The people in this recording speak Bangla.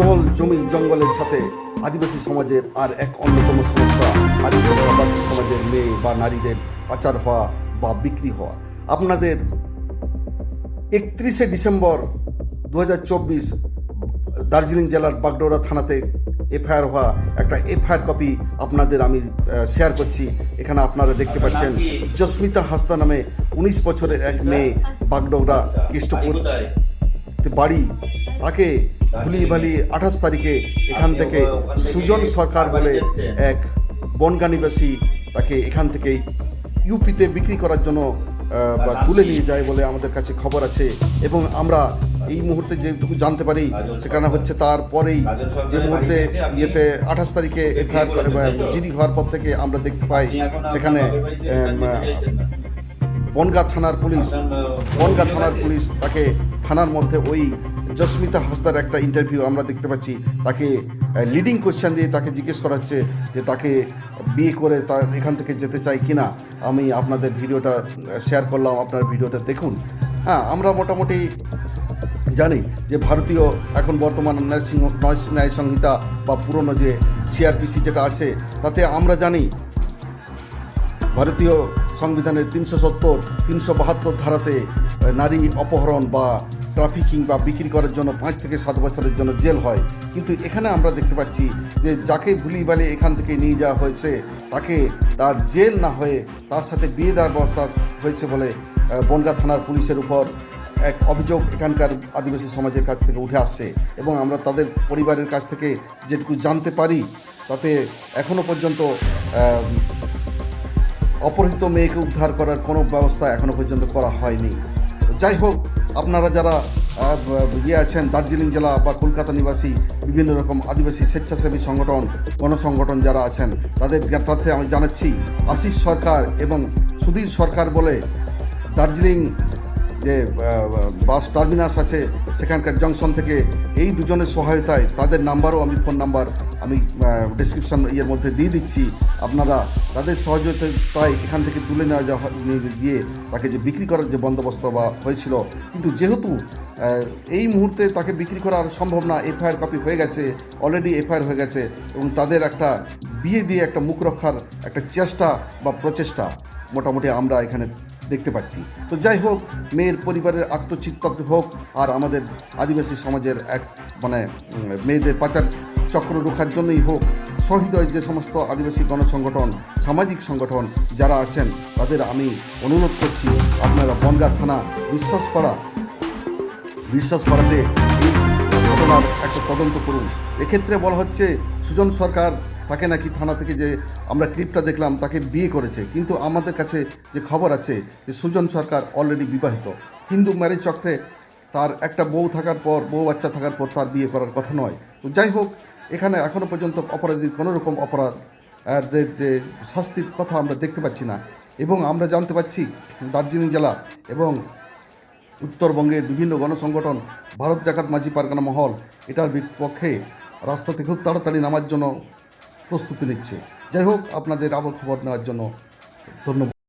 জল জমি জঙ্গলের সাথে আদিবাসী সমাজের আর এক অন্যতম সমস্যা আদিবাসী সমাজের মেয়ে বা নারীদের পাচার হওয়া বা বিক্রি হওয়া। আপনাদের একত্রিশে ডিসেম্বর দু হাজার চব্বিশ দার্জিলিং জেলার বাগডোরা থানাতে এফআইআর হওয়া একটা এফআইআর কপি আপনাদের আমি শেয়ার করছি। এখানে আপনারা দেখতে পাচ্ছেন জস্মিতা হাসদা নামে উনিশ বছরের এক মেয়ে বাগডোরা কেষ্টপুর বাড়ি। তাকে ভালিয়ে আঠাশ তারিখে এখান থেকে সুজন সরকার বলে এক বনগা নিবাসী তাকে এখান থেকে ইউপিতে বিক্রি করার জন্য বা তুলে নিয়ে যায় বলে আমাদের কাছে খবর আছে। এবং আমরা এই মুহূর্তে যেটুকু জানতে পারি, সেখানে হচ্ছে তারপরেই যে মুহূর্তে ইয়েতে আঠাশ তারিখে এফআইআর জিডি হওয়ার পর থেকে আমরা দেখতে পাই, সেখানে বনগা থানার পুলিশ, বনগা থানার পুলিশ তাকে থানার মধ্যে ওই জস্মিতা হাসদার একটা ইন্টারভিউ আমরা দেখতে পাচ্ছি। তাকে লিডিং কোয়েশ্চেন দিয়ে তাকে জিজ্ঞেস করা হচ্ছে যে তাকে বিয়ে করে তার এখান থেকে যেতে চাই কিনা। আমি আপনাদের ভিডিওটা শেয়ার করলাম, আপনার ভিডিওটা দেখুন। হ্যাঁ আমরা মোটামুটি জানি যে ভারতীয় এখন বর্তমান ন্যায় সংহিতা বা পুরনো যে সিআরপিসি যেটা আছে, তাতে আমরা জানি ভারতীয় সংবিধানের তিনশো সত্তর, তিনশো বাহাত্তর ধারাতে নারী অপহরণ বা ট্রাফিকিং বা বিক্রি করার জন্য পাঁচ থেকে সাত বছরের জন্য জেল হয়। কিন্তু এখানে আমরা দেখতে পাচ্ছি যে যাকে ভুলি বালি এখান থেকে নিয়ে যাওয়া হয়েছে, তাকে তার জেল না হয়ে তার সাথে বিয়ে দেওয়ার ব্যবস্থা হয়েছে বলে বনগাঁ থানার পুলিশের উপর এক অভিযোগ এখানকার আদিবাসী সমাজের কাছ থেকে উঠে আসছে এবং আমরা তাদের পরিবারের কাছ থেকে যেটুকু জানতে পারি, তাতে এখনও পর্যন্ত অপহৃত মেয়েকে উদ্ধার করার কোনো ব্যবস্থা এখনও পর্যন্ত করা হয়নি। যাই হোক আপনারা যারা ইয়ে আছেন, দার্জিলিং জেলা বা কলকাতা নিবাসী, বিভিন্ন রকম আদিবাসী স্বেচ্ছাসেবী সংগঠন, গণসংগঠন যারা আছেন, তাদের জ্ঞাতার্থে আমি জানাচ্ছি, আশিস সরকার এবং সুধীর সরকার বলে দার্জিলিং যে বাস টার্মিনাস আছে, সেখানকার জংশন থেকে এই দুজনের সহায়তায় তাদের নাম্বারও আমি, ফোন নাম্বার আমি ডিসক্রিপশন ইয়ের মধ্যে দিয়ে দিচ্ছি। আপনারা তাদের সহযোগিতায় এখান থেকে তুলে নেওয়া যাওয়া, গিয়ে তাকে যে বিক্রি করার যে বন্দোবস্ত বা হয়েছিল, কিন্তু যেহেতু এই মুহূর্তে তাকে বিক্রি করা সম্ভব না, এফআইআর কপি হয়ে গেছে অলরেডি এফআইআর হয়ে গেছে, এবং তাদের একটা বিয়ে দিয়ে একটা মুখ রক্ষার একটা চেষ্টা বা প্রচেষ্টা, মোটামুটি আমরা এখানে দেখতে পাচ্ছি। তো যাই হোক, মেয়ের পরিবারের আত্মচিত্ত হোক, আর আমাদের আদিবাসী সমাজের এক মানে মেয়েদের পাচার চক্র রোখার জন্যই হোক, সহৃদয় যে সমস্ত আদিবাসী গণসংগঠন, সামাজিক সংগঠন যারা আছেন, তাদের আমি অনুরোধ করছি, আপনারা বনগা থানা, বিশ্বাসপাড়া বিশ্বাস পাড়াতে ঘটনার একটা তদন্ত করুন। এক্ষেত্রে বলা হচ্ছে, সুজন সরকার তাকে নাকি থানা থেকে যে আমরা ক্লিপটা দেখলাম, তাকে বিয়ে করেছে। কিন্তু আমাদের কাছে যে খবর আছে যে সুজন সরকার অলরেডি বিবাহিত। হিন্দু ম্যারেজ চক্রে তার একটা বউ থাকার পর, বউ বাচ্চা থাকার পর তার বিয়ে করার কথা নয়। তো যাই হোক, এখানে এখনও পর্যন্ত অপরাধীর কোনো রকম যে শাস্তির কথা আমরা দেখতে পাচ্ছি না। এবং আমরা জানতে পাচ্ছি দার্জিলিং জেলা এবং উত্তরবঙ্গের বিভিন্ন গণসংগঠন, ভারত জাকাত মাঝি পারগানা মহল, এটার বিপক্ষে রাস্তাতে খুব তাড়াতাড়ি নামার জন্য প্রস্তুতি নিচ্ছে। যাই হোক আপনাদের আবার খবর নেওয়ার জন্য ধন্যবাদ।